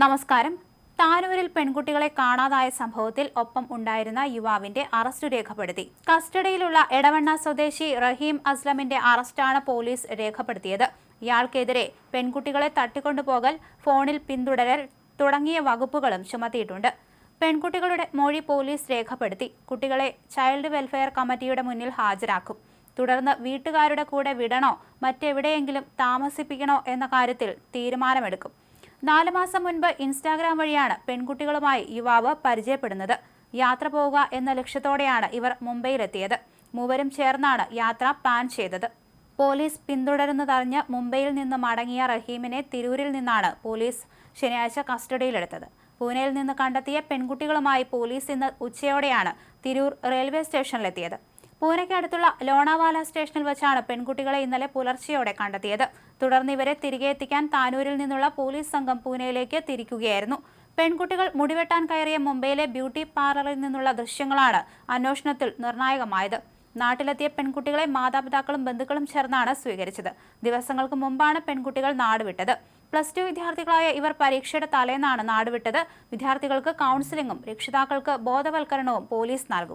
നമസ്കാരം. താനൂരിൽ പെൺകുട്ടികളെ കാണാതായ സംഭവത്തിൽ ഒപ്പം ഉണ്ടായിരുന്ന യുവാവിന്റെ അറസ്റ്റ് രേഖപ്പെടുത്തി. കസ്റ്റഡിയിലുള്ള എടവണ്ണ സ്വദേശി റഹീം അസ്ലമിന്റെ അറസ്റ്റാണ് പോലീസ് രേഖപ്പെടുത്തിയത്. ഇയാൾക്കെതിരെ പെൺകുട്ടികളെ തട്ടിക്കൊണ്ടുപോകൽ ഫോണിൽ പിന്തുടരൽ തുടങ്ങിയ വകുപ്പുകളും ചുമത്തിയിട്ടുണ്ട്. പെൺകുട്ടികളുടെ മൊഴി പോലീസ് രേഖപ്പെടുത്തി. കുട്ടികളെ ചൈൽഡ് വെൽഫെയർ കമ്മിറ്റിയുടെ മുന്നിൽ ഹാജരാക്കും. തുടർന്ന് വീട്ടുകാരുടെ കൂടെ വിടണോ മറ്റെവിടെയെങ്കിലും താമസിപ്പിക്കണോ എന്ന കാര്യത്തിൽ തീരുമാനമെടുക്കും. നാല് മാസം മുൻപ് ഇൻസ്റ്റാഗ്രാം വഴിയാണ് പെൺകുട്ടികളുമായി യുവാവ് പരിചയപ്പെടുന്നത്. യാത്ര പോവുക എന്ന ലക്ഷ്യത്തോടെയാണ് ഇവർ മുംബൈയിലെത്തിയത്. മൂവരും ചേർന്നാണ് യാത്ര പ്ലാൻ ചെയ്തത്. പോലീസ് പിന്തുടരുന്നതറിഞ്ഞ് മുംബൈയിൽ നിന്ന് മടങ്ങിയ റഹീമിനെ തിരൂരിൽ നിന്നാണ് പോലീസ് ശനിയാഴ്ച കസ്റ്റഡിയിലെടുത്തത്. പൂനെയിൽ നിന്ന് കണ്ടെത്തിയ പെൺകുട്ടികളുമായി പോലീസ് ഇന്ന് ഉച്ചയോടെയാണ് തിരൂർ റെയിൽവേ സ്റ്റേഷനിലെത്തിയത്. പൂനെയ്ക്ക് അടുത്തുള്ള ലോണാവാല സ്റ്റേഷനിൽ വെച്ചാണ് പെൺകുട്ടികളെ ഇന്നലെ പുലർച്ചെയോടെ കണ്ടെത്തിയത്. തുടർന്ന് ഇവരെ തിരികെ എത്തിക്കാൻ താനൂരിൽ നിന്നുള്ള പോലീസ് സംഘം പൂനെയിലേക്ക് തിരിക്കുകയായിരുന്നു. പെൺകുട്ടികൾ മുടിവെട്ടാൻ കയറിയ മുംബൈയിലെ ബ്യൂട്ടി പാർലറിൽ നിന്നുള്ള ദൃശ്യങ്ങളാണ് അന്വേഷണത്തിൽ നിർണായകമായത്. നാട്ടിലെത്തിയ പെൺകുട്ടികളെ മാതാപിതാക്കളും ബന്ധുക്കളും ചേർന്നാണ് സ്വീകരിച്ചത്. ദിവസങ്ങൾക്ക് മുമ്പാണ് പെൺകുട്ടികൾ നാടുവിട്ടത്. പ്ലസ് ടു വിദ്യാർത്ഥികളായ ഇവർ പരീക്ഷയുടെ തലേന്നാണ് നാടുവിട്ടത്. വിദ്യാർത്ഥികൾക്ക് കൗൺസിലിംഗും രക്ഷിതാക്കൾക്ക് ബോധവൽക്കരണവും പോലീസ് നൽകും.